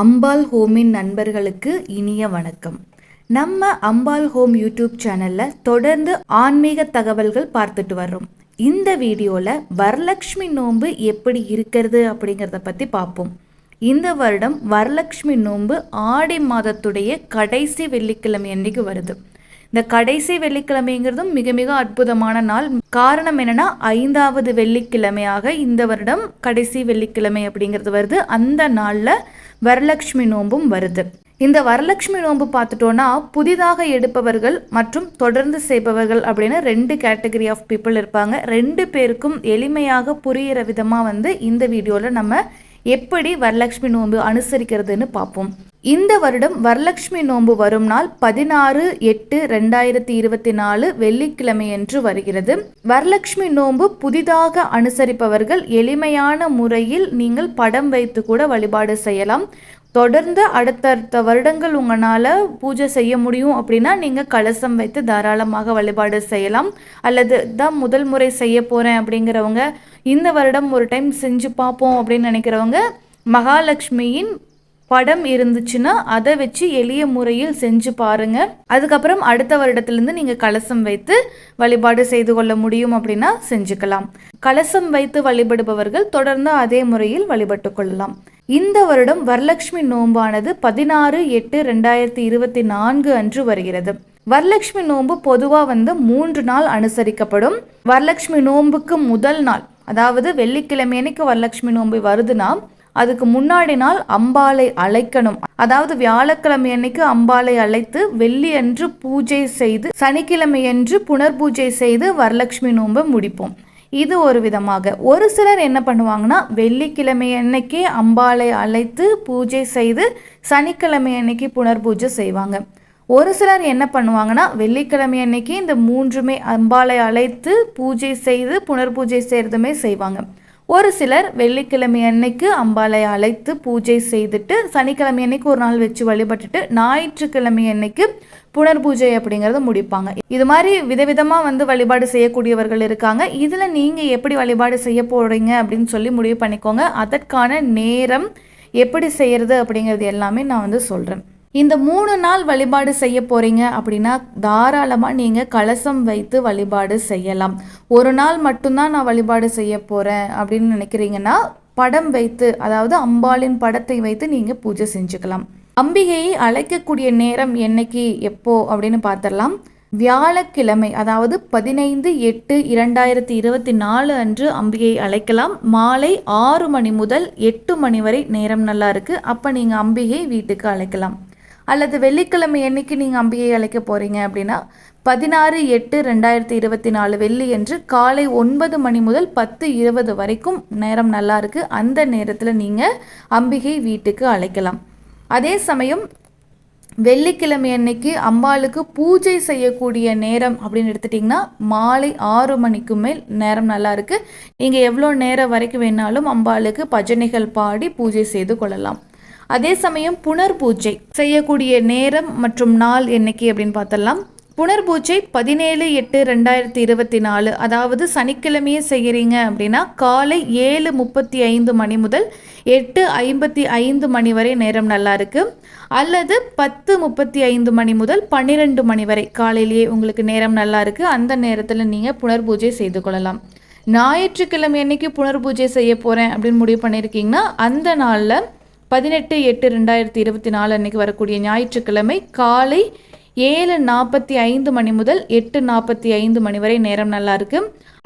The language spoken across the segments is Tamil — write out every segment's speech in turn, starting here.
அம்பாள் ஹோமின் நண்பர்களுக்கு இனிய வணக்கம். நம்ம அம்பாள் ஹோம் யூடியூப் சேனல்ல தொடர்ந்து ஆன்மீக தகவல்கள் பார்த்துட்டு வர்றோம். இந்த வீடியோவில் வரலக்ஷ்மி நோன்பு எப்படி இருக்கிறது அப்படிங்கிறத பற்றி பார்ப்போம். இந்த வருடம் வரலக்ஷ்மி நோன்பு ஆடி மாதத்துடைய கடைசி வெள்ளிக்கிழமை அன்னைக்கு வருது. இந்த கடைசி வெள்ளிக்கிழமைங்கிறதும் மிக மிக அற்புதமான நாள். காரணம் என்னன்னா ஐந்தாவது வெள்ளிக்கிழமையாக இந்த வருடம் கடைசி வெள்ளிக்கிழமை அப்படிங்கிறது வருது. அந்த நாளில் வரலட்சுமி நோன்பும் வருது. இந்த வரலட்சுமி நோன்பு பார்த்துட்டோன்னா புதிதாக எடுப்பவர்கள் மற்றும் தொடர்ந்து செய்பவர்கள் அப்படின்னு ரெண்டு கேட்டகரி ஆஃப் பீப்புள் இருப்பாங்க. ரெண்டு பேருக்கும் எளிமையாக புரியிற விதமாக வந்து இந்த வீடியோவில் நம்ம எப்படி வரலட்சுமி நோன்பு அனுசரிக்கிறதுன்னு பார்ப்போம். இந்த வருடம் வரலட்சுமி நோன்பு வரும் நாள் பதினாறு எட்டு ரெண்டாயிரத்தி இருபத்தி நாலு வெள்ளிக்கிழமையன்று வருகிறது. வரலட்சுமி நோன்பு புதிதாக அனுசரிப்பவர்கள் எளிமையான முறையில் நீங்கள் படம் வைத்து கூட வழிபாடு செய்யலாம். தொடர்ந்து அடுத்தடுத்த வருடங்கள் உங்களால் பூஜை செய்ய முடியும் அப்படின்னா நீங்கள் கலசம் வைத்து தாராளமாக வழிபாடு செய்யலாம். அல்லது தான் முதல் முறை செய்ய போகிறேன் அப்படிங்கிறவங்க இந்த வருடம் ஒரு டைம் செஞ்சு பார்ப்போம் அப்படின்னு நினைக்கிறவங்க மகாலட்சுமியின் படம் இருந்துச்சுன்னா அதை வச்சு எளிய முறையில் செஞ்சு பாருங்க. அதுக்கப்புறம் அடுத்த வருடத்திலிருந்து நீங்கள் கலசம் வைத்து வழிபாடு செய்து கொள்ள முடியும் அப்படின்னா செஞ்சுக்கலாம். கலசம் வைத்து வழிபடுபவர்கள் தொடர்ந்து அதே முறையில் வழிபட்டு கொள்ளலாம். இந்த வருடம் வரலட்சுமி நோம்பானது பதினாறு எட்டு ரெண்டாயிரத்தி இருபத்தி நான்கு அன்று வருகிறது. வரலட்சுமி நோன்பு பொதுவாக வந்து மூன்று நாள் அனுசரிக்கப்படும். வரலட்சுமி நோன்புக்கு முதல் நாள் அதாவது வெள்ளிக்கிழமை அன்னைக்கு வரலட்சுமி நோன்பு வருதுன்னா அதுக்கு முன்னாடி நாள் அம்பாளை அழைக்கணும். அதாவது வியாழக்கிழமை அன்னைக்கு அம்பாளை அழைத்து வெள்ளி அன்று பூஜை செய்து சனிக்கிழமை அன்று புனர்பூஜை செய்து வரலட்சுமி நோன்பை முடிப்போம். இது ஒரு விதமாக. ஒரு சிலர் என்ன பண்ணுவாங்கன்னா வெள்ளிக்கிழமை அன்னைக்கே அம்பாளை அழைத்து பூஜை செய்து சனிக்கிழமை அன்னைக்கு புனர்பூஜை செய்வாங்க. ஒரு சிலர் என்ன பண்ணுவாங்கன்னா வெள்ளிக்கிழமை அன்னைக்கு இந்த மூன்றுமே அம்பாளை அழைத்து பூஜை செய்து புனர்பூஜை செய்கிறதுமே செய்வாங்க. ஒரு சிலர் வெள்ளிக்கிழமை அன்னைக்கு அம்பாளை அழைத்து பூஜை செய்துட்டு சனிக்கிழமை அன்னைக்கு ஒரு நாள் வச்சு வழிபட்டுட்டு ஞாயிற்றுக்கிழமை அன்னைக்கு புனர் பூஜை அப்படிங்கிறத முடிப்பாங்க. இது மாதிரி விதவிதமாக வந்து வழிபாடு செய்யக்கூடியவர்கள் இருக்காங்க. இதில் நீங்கள் எப்படி வழிபாடு செய்ய போகிறீங்க அப்படின்னு சொல்லி முடிவு பண்ணிக்கோங்க. அதற்கான நேரம் எப்படி செய்கிறது அப்படிங்கிறது எல்லாமே நான் வந்து சொல்கிறேன் இந்த மூணு நாள் வழிபாடு செய்ய போகிறீங்க அப்படின்னா தாராளமாக நீங்கள் கலசம் வைத்து வழிபாடு செய்யலாம். ஒரு நாள் மட்டும்தான் நான் வழிபாடு செய்ய போகிறேன் அப்படின்னு நினைக்கிறீங்கன்னா படம் வைத்து அதாவது அம்பாளின் படத்தை வைத்து நீங்கள் பூஜை செஞ்சுக்கலாம். அம்பிகையை அழைக்கக்கூடிய நேரம் என்னைக்கு எப்போ அப்படின்னு பார்த்துடலாம். வியாழக்கிழமை அதாவது பதினைந்து எட்டு இரண்டாயிரத்தி இருபத்தி நாலு அன்று அம்பிகையை அழைக்கலாம். மாலை ஆறு மணி முதல் எட்டு மணி வரை நேரம் நல்லா இருக்குது அப்போ நீங்கள் அம்பிகை வீட்டுக்கு அழைக்கலாம். அல்லது வெள்ளிக்கிழமை என்னைக்கு நீங்கள் அம்பியை அழைக்க போகிறீங்க அப்படின்னா பதினாறு எட்டு ரெண்டாயிரத்தி இருபத்தி நாலு வெள்ளி என்று காலை ஒன்பது மணி முதல் பத்து இருபது வரைக்கும் நேரம் நல்லா இருக்குது அந்த நேரத்தில் நீங்கள் அம்பிகை வீட்டுக்கு அழைக்கலாம். அதே சமயம் வெள்ளிக்கிழமை அன்னைக்கு அம்பாளுக்கு பூஜை செய்யக்கூடிய நேரம் அப்படின்னு எடுத்துட்டிங்கன்னா மாலை ஆறு மணிக்கு மேல் நேரம் நல்லா இருக்குது நீங்கள் எவ்வளோ நேரம் வரைக்கும் வேணாலும் அம்பாளுக்கு பஜனைகள் பாடி பூஜை செய்து கொள்ளலாம். அதே சமயம் புனர் பூஜை செய்யக்கூடிய நேரம் மற்றும் நாள் என்னைக்கு அப்படின்னு பார்த்தலாம். புனர் பூஜை பதினேழு எட்டு ரெண்டாயிரத்தி இருபத்தி நாலு அதாவது சனிக்கிழமையே செய்கிறீங்க அப்படின்னா காலை ஏழு முப்பத்தி ஐந்து மணி முதல் எட்டு ஐம்பத்தி ஐந்து மணி வரை நேரம் நல்லா இருக்கு. அல்லது பத்து முப்பத்தி ஐந்து மணி முதல் பன்னிரெண்டு மணி வரை காலையிலேயே உங்களுக்கு நேரம் நல்லா இருக்கு. அந்த நேரத்தில் நீங்கள் புனர் பூஜை செய்து கொள்ளலாம். ஞாயிற்றுக்கிழமை அன்னைக்கு புனர் பூஜை செய்ய போகிறேன் அப்படின்னு முடிவு பண்ணியிருக்கீங்கன்னா அந்த நாளில் பதினெட்டு எட்டு ரெண்டாயிரத்தி இருபத்தி நாலு அன்னைக்கு வரக்கூடிய ஞாயிற்றுக்கிழமை காலை ஏழு நாற்பத்தி ஐந்து மணி முதல் எட்டு நாற்பத்தி ஐந்து மணி வரை நேரம் நல்லா இருக்கு.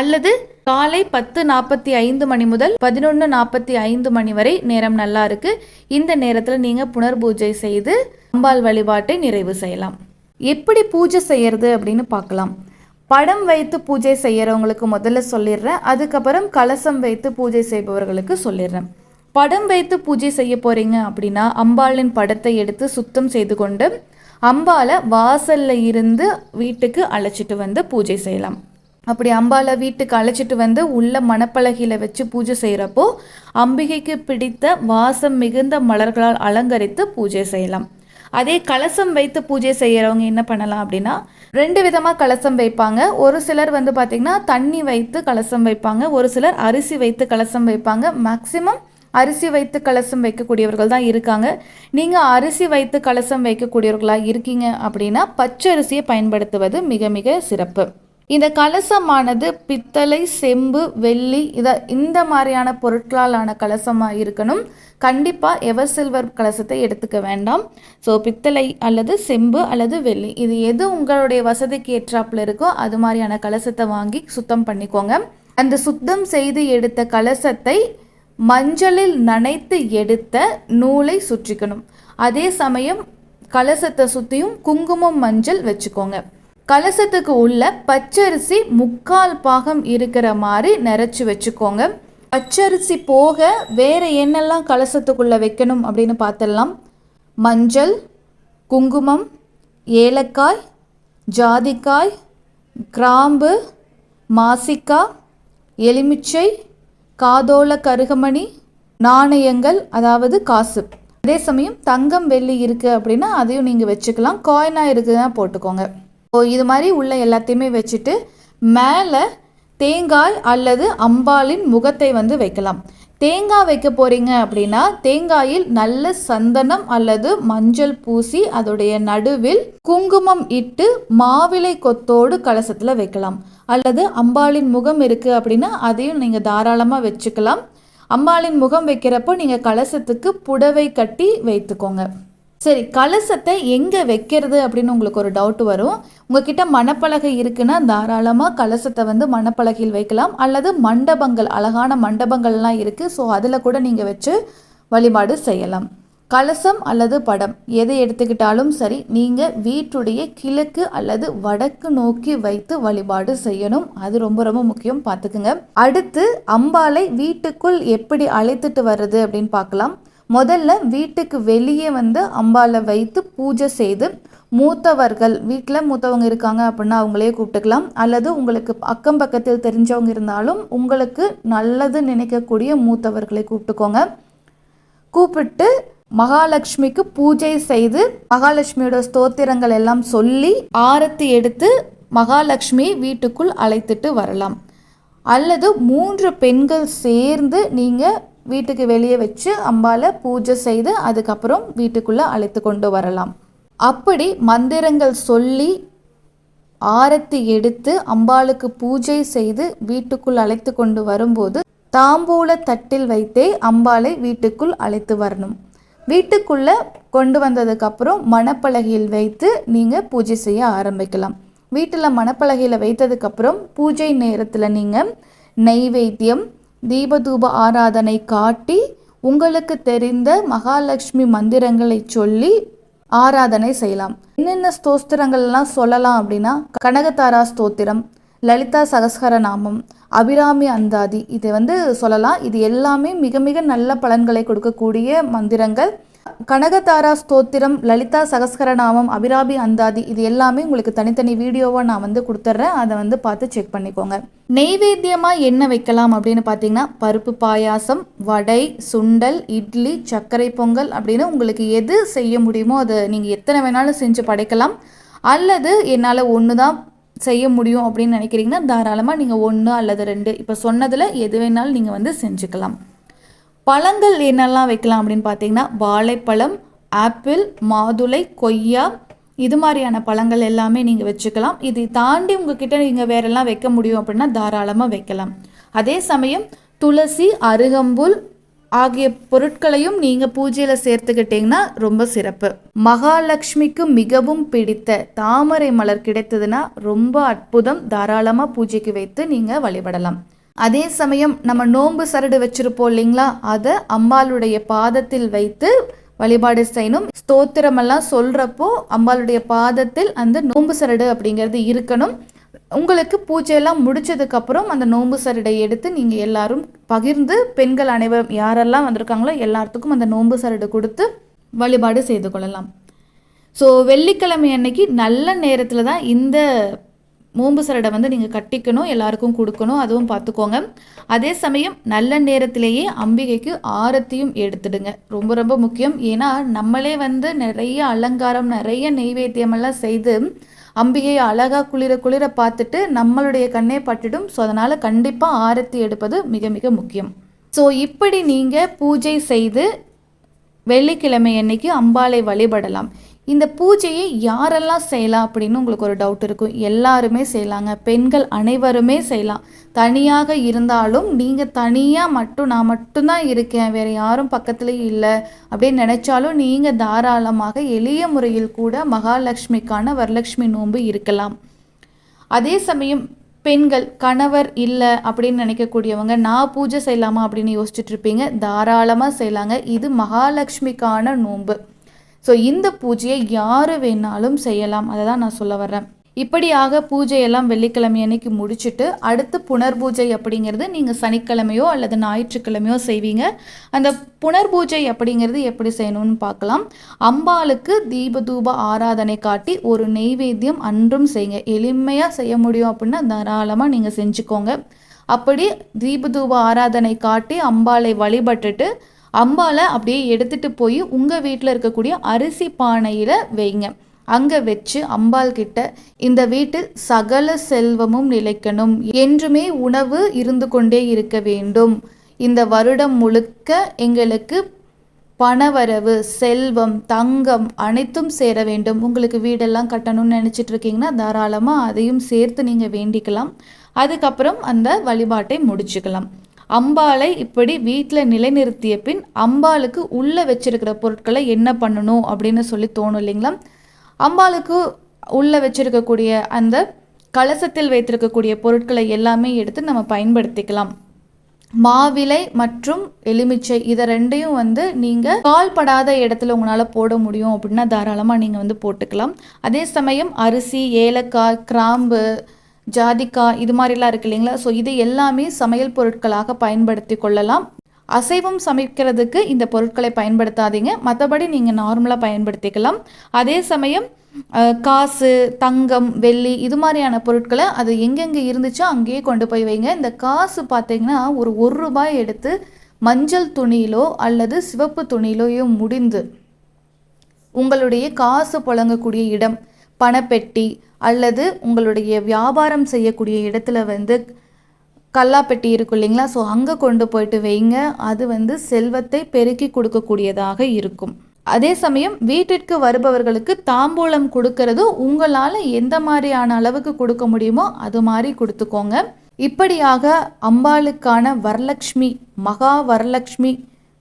அல்லது காலை பத்து நாற்பத்தி ஐந்து மணி முதல் பதினொன்று நாற்பத்தி ஐந்து மணி வரை நேரம் நல்லா இருக்கு. இந்த நேரத்தில் நீங்கள் புனர்பூஜை செய்து அம்பாள் வழிபாட்டை நிறைவு செய்யலாம். எப்படி பூஜை செய்யறது அப்படின்னு பார்க்கலாம். படம் வைத்து பூஜை செய்யறவங்களுக்கு முதல்ல சொல்லிடுறேன். அதுக்கப்புறம் கலசம் வைத்து பூஜை செய்பவர்களுக்கு சொல்லிடுறேன். படம் வைத்து பூஜை செய்ய போகிறீங்க அப்படின்னா அம்பாளின் படத்தை எடுத்து சுத்தம் செய்து கொண்டு அம்பாலை வாசலில் இருந்து வீட்டுக்கு அழைச்சிட்டு வந்து பூஜை செய்யலாம். அப்படி அம்பாலை வீட்டுக்கு அழைச்சிட்டு வந்து உள்ள மணப்பலகையில் வச்சு பூஜை செய்கிறப்போ அம்பிகைக்கு பிடித்த வாசம் மிகுந்த மலர்களால் அலங்கரித்து பூஜை செய்யலாம். அதே கலசம் வைத்து பூஜை செய்கிறவங்க என்ன பண்ணலாம் அப்படின்னா ரெண்டு விதமாக கலசம் வைப்பாங்க. ஒரு சிலர் வந்து பார்த்திங்கன்னா தண்ணி வைத்து கலசம் வைப்பாங்க. ஒரு சிலர் அரிசி வைத்து கலசம் வைப்பாங்க. மேக்சிமம் அரிசி வைத்து கலசம் வைக்கக்கூடியவர்கள் தான் இருக்காங்க. நீங்கள் அரிசி வைத்து கலசம் வைக்கக்கூடியவர்களாக இருக்கீங்க அப்படின்னா பச்சரிசியை பயன்படுத்துவது மிக மிக சிறப்பு. இந்த கலசமானது பித்தளை செம்பு வெள்ளி இத இந்த மாதிரியான பொருட்களாலான கலசமாக இருக்கணும். கண்டிப்பாக எவர் சில்வர் கலசத்தை எடுத்துக்க வேண்டாம். ஸோ பித்தளை அல்லது செம்பு அல்லது வெள்ளி இது எது உங்களுடைய வசதிக்கு ஏற்றாப்புல இருக்கோ அது மாதிரியான கலசத்தை வாங்கி சுத்தம் பண்ணிக்கோங்க. அந்த சுத்தம் செய்து எடுத்த கலசத்தை மஞ்சளில் நனைத்து எடுத்த நூலை சுற்றிக்கணும். அதே சமயம் கலசத்தை சுற்றியும் குங்குமம் மஞ்சள் வச்சுக்கோங்க. கலசத்துக்கு உள்ள பச்சரிசி முக்கால் பாகம் இருக்கிற மாதிரி நிறச்சி வச்சுக்கோங்க. பச்சரிசி போக வேறு என்னெல்லாம் கலசத்துக்குள்ளே வைக்கணும் அப்படின்னு பார்த்துடலாம். மஞ்சள் குங்குமம் ஏலக்காய் ஜாதிக்காய் கிராம்பு மாசிக்காய் எலுமிச்சை காதோல கருகமணி நாணயங்கள் அதாவது காசு அதே சமயம் தங்கம் வெள்ளி இருக்குது அப்படின்னா அதையும் நீங்கள் வச்சுக்கலாம். காயினாக இருக்குதுன்னா போட்டுக்கோங்க. ஸோ இது மாதிரி உள்ள எல்லாத்தையுமே வச்சுட்டு மேலே தேங்காய் அல்லது அம்பாளின் முகத்தை வந்து வைக்கலாம். தேங்காய் வைக்க போகிறீங்க அப்படின்னா தேங்காயில் நல்ல சந்தனம் அல்லது மஞ்சள் பூசி அதோடைய நடுவில் குங்குமம் இட்டு மாவிலை கொத்தோடு கலசத்தில் வைக்கலாம். அல்லது அம்பாளின் முகம் இருக்குது அப்படின்னா அதையும் நீங்கள் தாராளமாக வச்சுக்கலாம். அம்பாளின் முகம் வைக்கிறப்போ நீங்கள் கலசத்துக்கு புடவை கட்டி வைத்துக்கோங்க. சரி கலசத்தை எங்கே வைக்கிறது அப்படின்னு உங்களுக்கு ஒரு டவுட் வரும். உங்ககிட்ட மணப்பலகை இருக்குன்னா தாராளமாக கலசத்தை வந்து மணப்பலகையில் வைக்கலாம். அல்லது மண்டபங்கள் அழகான மண்டபங்கள்லாம் இருக்குது ஸோ அதில் கூட நீங்கள் வச்சு வழிபாடு செய்யலாம். கலசம் அல்லது படம் எதை எடுத்துக்கிட்டாலும் சரி நீங்கள் வீட்டுடைய கிழக்கு அல்லது வடக்கு நோக்கி வைத்து வழிபாடு செய்யணும். அது ரொம்ப ரொம்ப முக்கியம். பார்த்துக்குங்க. அடுத்து அம்பாலை வீட்டுக்குள் எப்படி அழைத்துட்டு வர்றது அப்படின்னு பார்க்கலாம். முதல்ல வீட்டுக்கு வெளியே வந்து அம்பாலை வைத்து பூஜை செய்து மூத்தவர்கள் வீட்டில் மூத்தவங்க இருக்காங்க அப்படின்னா அவங்களே கூப்பிட்டுக்கலாம். அல்லது உங்களுக்கு அக்கம் பக்கத்தில் தெரிஞ்சவங்க இருந்தாலும் உங்களுக்கு நல்லது நினைக்கக்கூடிய மூத்தவர்களை கூப்பிட்டுக்கோங்க. கூப்பிட்டு மகாலட்சுமிக்கு பூஜை செய்து மகாலட்சுமியோட ஸ்தோத்திரங்கள் எல்லாம் சொல்லி ஆரத்தி எடுத்து மகாலட்சுமி வீட்டுக்குள் அழைத்துட்டு வரலாம். அல்லது மூன்று பெண்கள் சேர்ந்து நீங்கள் வீட்டுக்கு வெளியே வச்சு அம்பால பூஜை செய்து அதுக்கப்புறம் வீட்டுக்குள்ளே அழைத்து கொண்டு வரலாம். அப்படி மந்திரங்கள் சொல்லி ஆரத்தி எடுத்து அம்பாளுக்கு பூஜை செய்து வீட்டுக்குள் அழைத்து கொண்டு வரும்போது தாம்பூல தட்டில் வைத்தே அம்பாளை வீட்டுக்குள் அழைத்து வரணும். வீட்டுக்குள்ளே கொண்டு வந்ததுக்கப்புறம் மணப்பலகையில் வைத்து நீங்கள் பூஜை செய்ய ஆரம்பிக்கலாம். வீட்டில் மணப்பலகையில் வைத்ததுக்கப்புறம் பூஜை நேரத்தில் நீங்கள் நெய்வேத்தியம் தீபதூப ஆராதனை காட்டி உங்களுக்கு தெரிந்த மகாலட்சுமி மந்திரங்களை சொல்லி ஆராதனை செய்யலாம். என்னென்ன ஸ்தோத்திரங்கள்லாம் சொல்லலாம் அப்படின்னா கனகதாரா ஸ்தோத்திரம் லலிதா சகஸ்கர நாமம் அபிராமி அந்தாதி இதை வந்து சொல்லலாம். இது எல்லாமே மிக மிக நல்ல பலன்களை கொடுக்கக்கூடிய மந்திரங்கள். கனகதாரா ஸ்தோத்திரம் லலிதா சகஸ்கர நாமம் அபிராமி அந்தாதி இது எல்லாமே உங்களுக்கு தனித்தனி வீடியோவாக நான் வந்து கொடுத்துட்றேன். அதை வந்து பார்த்து செக் பண்ணிக்கோங்க. நெய்வேத்தியமாக என்ன வைக்கலாம் அப்படின்னு பார்த்தீங்கன்னா பருப்பு பாயாசம் வடை சுண்டல் இட்லி சர்க்கரை பொங்கல் அப்படின்னு உங்களுக்கு எது செய்ய முடியுமோ அதை நீங்கள் எத்தனை வேணாலும் செஞ்சு படைக்கலாம். அல்லது என்னால் ஒன்று தான் செய்ய முடியும் அப்படின்னு நினைக்கிறீங்கன்னா தாராளமாக நீங்கள் ஒன்று அல்லது ரெண்டு இப்போ சொன்னதில் எது வேணாலும் நீங்கள் வந்து செஞ்சுக்கலாம். பழங்கள் என்னெல்லாம் வைக்கலாம் அப்படின்னு பார்த்தீங்கன்னா வாழைப்பழம் ஆப்பிள் மாதுளை கொய்யா இது மாதிரியான பழங்கள் எல்லாமே நீங்கள் வச்சுக்கலாம். இதை தாண்டி உங்ககிட்ட நீங்கள் வேறெல்லாம் வைக்க முடியும் அப்படின்னா தாராளமாக வைக்கலாம். அதே சமயம் துளசி அருகம்புல் ஆகிய பொருட்களையும் நீங்கள் பூஜையில் சேர்த்துக்கிட்டிங்கன்னா ரொம்ப சிறப்பு. மகாலட்சுமிக்கு மிகவும் பிடித்த தாமரை மலர் கிடைத்ததுன்னா ரொம்ப அற்புதம். தாராளமாக பூஜைக்கு வைத்து நீங்கள் வழிபடலாம். அதே சமயம் நம்ம நோன்பு சரடு வச்சிருப்போம் இல்லைங்களா? அதை அம்பாளுடைய பாதத்தில் வைத்து வழிபாடு செய்யணும். ஸ்தோத்திரமெல்லாம் சொல்கிறப்போ அம்பாளுடைய பாதத்தில் அந்த நோன்பு சரடு அப்படிங்கிறது இருக்கணும். உங்களுக்கு பூஜையெல்லாம் முடிச்சதுக்கப்புறம் அந்த நோம்பு சரடை எடுத்து நீங்கள் எல்லாரும் பகிர்ந்து பெண்கள் அனைவரும் யாரெல்லாம் வந்திருக்காங்களோ எல்லாத்துக்கும் அந்த நோன்பு சரடு கொடுத்து வழிபாடு செய்து கொள்ளலாம். ஸோ வெள்ளிக்கிழமை அன்னைக்கு நல்ல நேரத்தில் தான் இந்த நோம்பு சரடை வந்து நீங்கள் கட்டிக்கணும் எல்லாருக்கும் கொடுக்கணும் அதுவும் பார்த்துக்கோங்க. அதே சமயம் நல்ல நேரத்திலேயே அம்பிகைக்கு ஆரத்தியும் எடுத்துடுங்க. ரொம்ப ரொம்ப முக்கியம். ஏன்னா நம்மளே வந்து நிறைய அலங்காரம் நிறைய நெய்வேத்தியமெல்லாம் செய்து அம்பிகையை அழகாக குளிர குளிர பார்த்துட்டு நம்மளுடைய கண்ணே பட்டுடும். ஸோ அதனால் கண்டிப்பாக ஆரத்தி எடுப்பது மிக மிக முக்கியம். ஸோ இப்படி நீங்கள் பூஜை செய்து வெள்ளிக்கிழமை அன்னைக்கு அம்பாளை வழிபடலாம். இந்த பூஜையை யாரெல்லாம் செய்யலாம் அப்படின்னு உங்களுக்கு ஒரு டவுட் இருக்கும். எல்லாருமே செய்யலாங்க. பெண்கள் அனைவருமே செய்யலாம். தனியாக இருந்தாலும் நீங்கள் தனியாக மட்டும் நான் மட்டும்தான் இருக்கேன் வேறு யாரும் பக்கத்துல இல்லை அப்படின்னு நினச்சாலும் நீங்கள் தாராளமாக எளிய முறையில் கூட மகாலட்சுமிக்கான வரலட்சுமி நோன்பு இருக்கலாம். அதே சமயம் பெண்கள் கணவர் இல்லை அப்படின்னு நினைக்கக்கூடியவங்க நான் பூஜை செய்யலாமா அப்படின்னு யோசிச்சுட்டு இருப்பீங்க. தாராளமாக செய்யலாங்க. இது மகாலட்சுமிக்கான நோன்பு. ஸோ இந்த பூஜையை யார் வேணாலும் செய்யலாம். அதை தான் நான் சொல்ல வர்றேன். இப்படியாக பூஜையெல்லாம் வெள்ளிக்கிழமை அன்னைக்கு முடிச்சுட்டு அடுத்து புனர்பூஜை அப்படிங்கிறது நீங்கள் சனிக்கிழமையோ அல்லது ஞாயிற்றுக்கிழமையோ செய்வீங்க. அந்த புனர்பூஜை அப்படிங்கிறது எப்படி செய்யணும்னு பார்க்கலாம். அம்பாளுக்கு தீபதூப ஆராதனை காட்டி ஒரு நெய்வேத்தியம் அன்றும் செய்யுங்க. எளிமையாக செய்ய முடியும் அப்படின்னா தாராளமாக நீங்கள் செஞ்சுக்கோங்க. அப்படி தீபதூப ஆராதனை காட்டி அம்பாளை வழிபட்டுட்டு அம்பாவை அப்படியே எடுத்துகிட்டு போய் உங்கள் வீட்டில் இருக்கக்கூடிய அரிசி பானையில் வைங்க. அங்கே வச்சு அம்பாள் கிட்ட இந்த வீட்டில் சகல செல்வமும் நிலைக்கணும். என்றுமே உணவு இருந்து கொண்டே இருக்க வேண்டும். இந்த வருடம் முழுக்க எங்களுக்கு பணவரவு செல்வம் தங்கம் அனைத்தும் சேர வேண்டும். உங்களுக்கு வீடெல்லாம் கட்டணும்னு நினச்சிட்டு இருக்கீங்கன்னா தாராளமாக அதையும் சேர்த்து நீங்கள் வேண்டிக்கலாம். அதுக்கப்புறம் அந்த வழிபாட்டை முடிச்சுக்கலாம். அம்பாளை இப்படி வீட்டில் நிலைநிறுத்திய பின் அம்பாளுக்கு உள்ளே வச்சிருக்கிற பொருட்களை என்ன பண்ணணும் அப்படின்னு சொல்லி தோணும் இல்லைங்களா? அம்பாளுக்கு உள்ளே வச்சிருக்கக்கூடிய அந்த கலசத்தில் வைத்திருக்கக்கூடிய பொருட்களை எல்லாமே எடுத்து நம்ம பயன்படுத்திக்கலாம். மாவிலை மற்றும் எலுமிச்சை இதை ரெண்டையும் வந்து நீங்கள் கால்படாத இடத்துல உங்களால் போட முடியும் அப்படின்னா தாராளமாக நீங்கள் வந்து போட்டுக்கலாம். அதே சமயம் அரிசி ஏலக்காய் கிராம்பு ஜாதிக்காய் இது மாதிரிலாம் இருக்கு இல்லைங்களா? ஸோ இது எல்லாமே சமையல் பொருட்களாக பயன்படுத்தி கொள்ளலாம். அசைவம் சமைக்கிறதுக்கு இந்த பொருட்களை பயன்படுத்தாதீங்க. மற்றபடி நீங்கள் நார்மலாக பயன்படுத்திக்கலாம். அதே சமயம் காசு தங்கம் வெள்ளி இது மாதிரியான பொருட்களை அது எங்கெங்கே இருந்துச்சோ அங்கேயே கொண்டு போய் வைங்க. இந்த காசு பார்த்தீங்கன்னா ஒரு ஒரு ரூபாய் எடுத்து மஞ்சள் துணியிலோ அல்லது சிவப்பு துணியிலோயோ முடிந்து உங்களுடைய காசு புழங்கக்கூடிய இடம் பணப்பெட்டி அல்லது உங்களுடைய வியாபாரம் செய்யக்கூடிய இடத்துல வந்து கல்லாப்பெட்டி இருக்கும் இல்லைங்களா? ஸோ அங்கே கொண்டு போயிட்டு வைங்க. அது வந்து செல்வத்தை பெருக்கி கொடுக்கக்கூடியதாக இருக்கும். அதே சமயம் வீட்டிற்கு வருபவர்களுக்கு தாம்பூலம் கொடுக்கறது உங்களால் எந்த மாதிரியான அளவுக்கு கொடுக்க முடியுமோ அது மாதிரி கொடுத்துக்கோங்க. இப்படியாக அம்பாளுக்கான வரலக்ஷ்மி மகா வரலக்ஷ்மி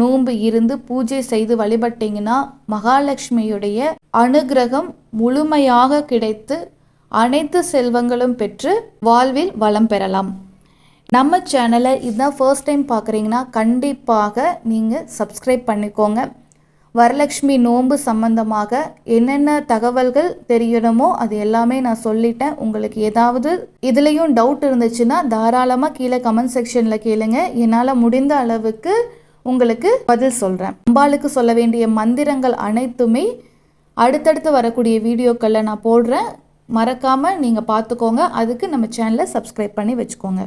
நோன்பு இருந்து பூஜை செய்து வழிபட்டீங்கன்னா மகாலட்சுமியுடைய அனுகிரகம் முழுமையாக கிடைத்து அனைத்து செல்வங்களும் பெற்று வாழ்வில் வளம் பெறலாம். நம்ம சேனலை இதுதான் ஃபர்ஸ்ட் டைம் பார்க்குறீங்கன்னா கண்டிப்பாக நீங்கள் சப்ஸ்கிரைப் பண்ணிக்கோங்க. வரலட்சுமி நோன்பு சம்பந்தமாக என்னென்ன தகவல்கள் தெரியணுமோ அது எல்லாமே நான் சொல்லிட்டேன். உங்களுக்கு ஏதாவது இதுலேயும் டவுட் இருந்துச்சுன்னா தாராளமாக கீழே கமெண்ட் செக்ஷனில் கேளுங்க. என்னால் முடிந்த அளவுக்கு உங்களுக்கு பதில் சொல்கிறேன் அம்பாளுக்கு சொல்ல வேண்டிய மந்திரங்கள் அனைத்துமே அடுத்தடுத்து வரக்கூடிய வீடியோக்களில் நான் போடுறேன். மறக்காமல் நீங்கள் பார்த்துக்கோங்க அதுக்கு நம்ம சேனலை சப்ஸ்கிரைப் பண்ணி வச்சுக்கோங்க.